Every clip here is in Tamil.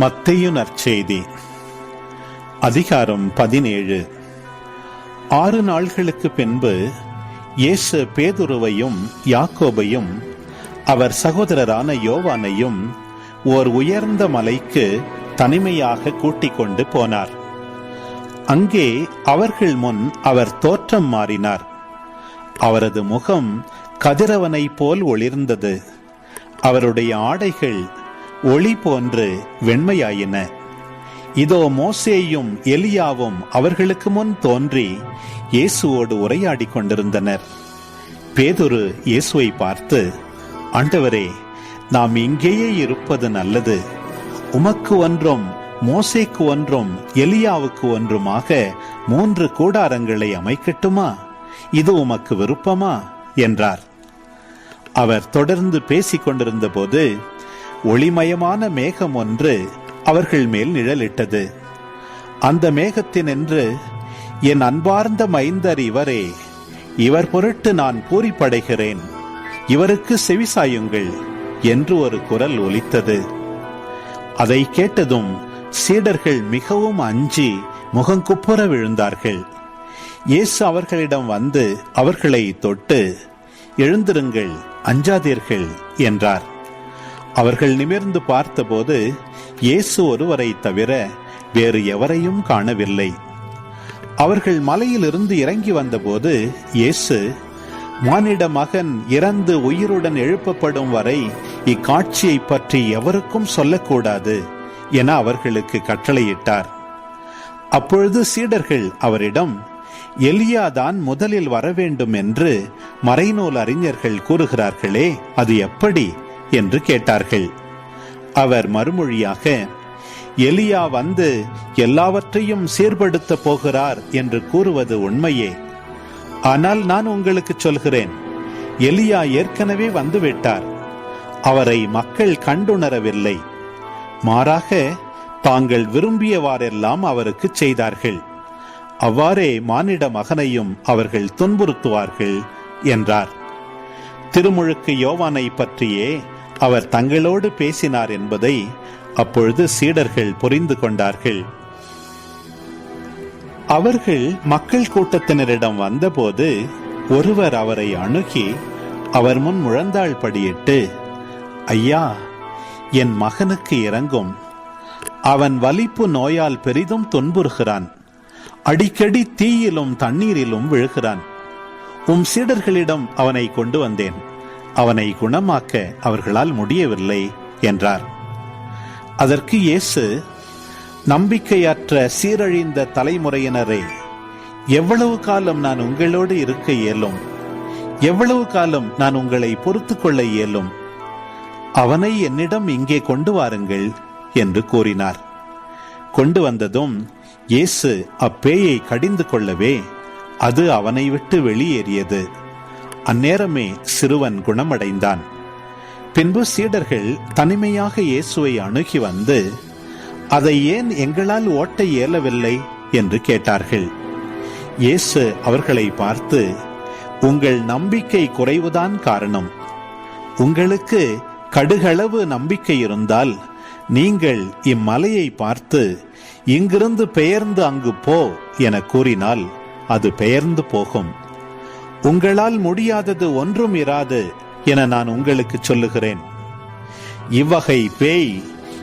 மத்தையு நற்செய்தி. அதிகாரம் பதினேழு. ஆறு நாள்களுக்கு பின்பு இயேசு பேதுருவையும் யாக்கோபையும் அவர் சகோதரரான யோவானையும் ஓர் உயர்ந்த மலைக்கு தனிமையாக கூட்டிக் கொண்டு போனார். அங்கே அவர்கள் முன் அவர் தோற்றம் மாறினார். அவரது முகம் கதிரவனைப் போல் ஒளிர்ந்தது. அவருடைய ஆடைகள் ஒளி போன்று வெண்மையாயின. இதோ மோசேயும் எலியாவும் அவர்களுக்கு முன் தோன்றி இயேசுவோடு உரையாடிக் கொண்டிருந்தனர். பேதுரு இயேசுவை பார்த்து ஆண்டவரே நாம் இங்கேயே இருப்பது நல்லது. உமக்கு ஒன்றும் மோசேக்கு ஒன்றும் எலியாவுக்கு ஒன்றுமாக மூன்று கூடாரங்களை அமைக்கட்டுமா? இது உமக்கு விருப்பமா? என்றார். அவர் தொடர்ந்து பேசிக் கொண்டிருந்த போது ஒளிமயமான மேகம் ஒன்று அவர்கள் மேல் நிழலிட்டது. அந்த மேகத்தினின்று என் அன்பார்ந்த மைந்தர் இவரே இவர் பொருட்டு நான் பூரிப்படைகிறேன். இவருக்கு செவிசாயுங்கள் என்று ஒரு குரல் ஒலித்தது. அதை கேட்டதும் சீடர்கள் மிகவும் அஞ்சி முகங்குப்புற விழுந்தார்கள். இயேசு அவர்களிடம் வந்து அவர்களை தொட்டு எழுந்திருங்கள் அஞ்சாதீர்கள் என்றார். அவர்கள் நிமிர்ந்து பார்த்தபோது இயேசு ஒருவரை தவிர வேறு எவரையும் காணவில்லை. அவர்கள் மலையிலிருந்து இறங்கி வந்தபோது இயேசு மானிட மகன் இறந்து உயிருடன் எழுப்பப்படும் வரை இக்காட்சியை பற்றி எவருக்கும் சொல்லக்கூடாது என அவர்களுக்கு கட்டளையிட்டார். அப்பொழுது சீடர்கள் அவரிடம் எலியாதான் முதலில் வரவேண்டும் என்று மறைநூல் அறிஞர்கள் கூறுகிறார்களே அது எப்படி? என்று கேட்டார்கள். அவர் மறுமொழியாக எலியா வந்து எல்லாவற்றையும் சீர்படுத்த போகிறார் என்று கூறுவது உண்மையே. ஆனால் நான் உங்களுக்கு சொல்கிறேன் எலியா ஏற்கனவே வந்துவிட்டார். அவரை மக்கள் கண்டுணரவில்லை. மாறாக தாங்கள் விரும்பியவாறெல்லாம் அவருக்கு செய்தார்கள். அவ்வாறே மானிட மகனையும் அவர்கள் துன்புறுத்துவார்கள் என்றார். திருமுழுக்கு யோவானை பற்றியே அவர் தங்களோடு பேசினார் என்பதை அப்பொழுது சீடர்கள் புரிந்து கொண்டார்கள். அவர்கள் மக்கள் கூட்டத்தினரிடம் வந்தபோது ஒருவர் அவரை அணுகி அவர் முன் முழந்தாள் படியிட்டு ஐயா என் மகனுக்கு இறங்கும் அவன் வலிப்பு நோயால் பெரிதும் துன்புறுகிறான். அடிக்கடி தீயிலும் தண்ணீரிலும் விழுகிறான். உம் சீடர்களிடம் அவனை கொண்டு வந்தேன். அவனை குணமாக்க அவர்களால் முடியவில்லை என்றார். அதற்கு இயேசு நம்பிக்கையற்ற சீரழிந்த தலைமுறையினரே எவ்வளவு காலம் நான் உங்களோடு இருக்க இயலும்? எவ்வளவு காலம் நான் உங்களை பொறுத்து கொள்ள இயலும்? அவனை என்னிடம் இங்கே கொண்டு வாருங்கள் என்று கூறினார். கொண்டு வந்ததும் இயேசு அப்பேயை கடிந்து கொள்ளவே அது அவனை விட்டு வெளியேறியது. அந்நேரமே சிறுவன் குணமடைந்தான். பின்பு சீடர்கள் தனிமையாக இயேசுவை அணுகி வந்து அதை ஏன் எங்களால் ஓட்ட இயலவில்லை? என்று கேட்டார்கள். இயேசு அவர்களை பார்த்து உங்கள் நம்பிக்கை குறைவுதான் காரணம். உங்களுக்கு கடுகளவு நம்பிக்கை இருந்தால் நீங்கள் இம்மலையை பார்த்து இங்கிருந்து பெயர்ந்து அங்கு போ என கூறினால் அது பெயர்ந்து போகும். உங்களால் முடியாதது ஒன்றும் இராது என நான் உங்களுக்கு சொல்லுகிறேன். இவ்வகை பேய்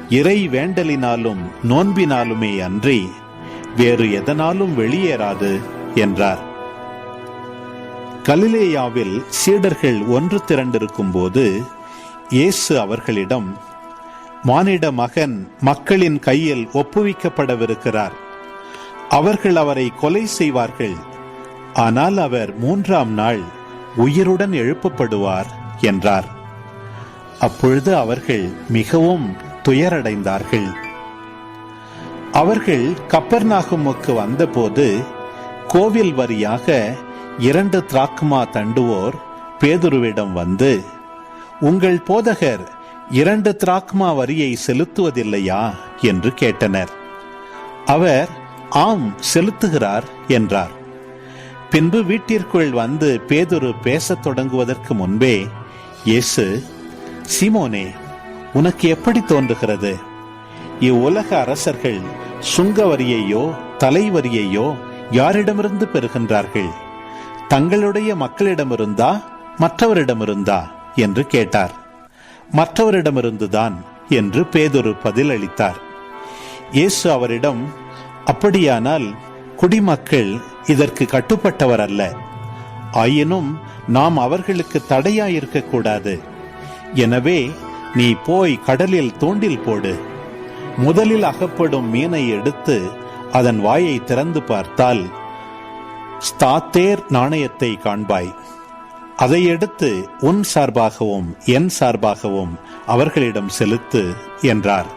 இறை வேண்டலினாலும் நோன்பினாலுமே அன்றி வேறு எதனாலும் வெளியேறாது என்றார். கலிலேயாவில் சீடர்கள் ஒன்று திரண்டிருக்கும் போது இயேசு அவர்களிடம் மானிட மகன் மக்களின் கையில் ஒப்புவிக்கப்படவிருக்கிறார். அவர்கள் அவரை கொலை செய்வார்கள். ஆனால் அவர் மூன்றாம் நாள் உயிருடன் எழுப்பப்படுவார் என்றார். அப்பொழுது அவர்கள் மிகவும் துயரடைந்தார்கள். அவர்கள் கப்பர்நாகுமுக்கு வந்தபோது கோவில் வரியாக இரண்டு திராக்குமா தண்டுவோர் பேதுருவிடம் வந்து உங்கள் போதகர் இரண்டு திராக்மா வரியை செலுத்துவதில்லையா? என்று கேட்டனர். அவர் ஆம் செலுத்துகிறார் என்றார். பின்பு வீட்டிற்குள் வந்து பேதுரு பேசத் தொடங்குவதற்கு முன்பே இயேசு சிமோனே உனக்கு எப்படி தோன்றுகிறது? இவ்வுலக அரசர்கள் சுங்க வரியையோ தலைவரியையோ யாரிடமிருந்து பெறுகின்றார்கள்? தங்களுடைய மக்களிடமிருந்தா மற்றவரிடமிருந்தா? என்று கேட்டார். மற்றவரிடமிருந்துதான் என்று பேதொரு பதிலளித்தார். இயேசு அவரிடம் அப்படியானால் குடிமக்கள் இதற்கு கட்டுப்பட்டவர் அல்ல ஆயினும் நாம் அவர்களுக்கு தடையாயிருக்க கூடாது. எனவே நீ போய் கடலில் தூண்டில் போடு. முதலில் அகப்படும் மீனை எடுத்து அதன் வாயை திறந்து பார்த்தால் ஸ்தாத்தேர் நாணயத்தை காண்பாய். அதை எடுத்து உன் சார்பாகவும் என் சார்பாகவும் அவர்களிடம் செலுத்து என்றார்.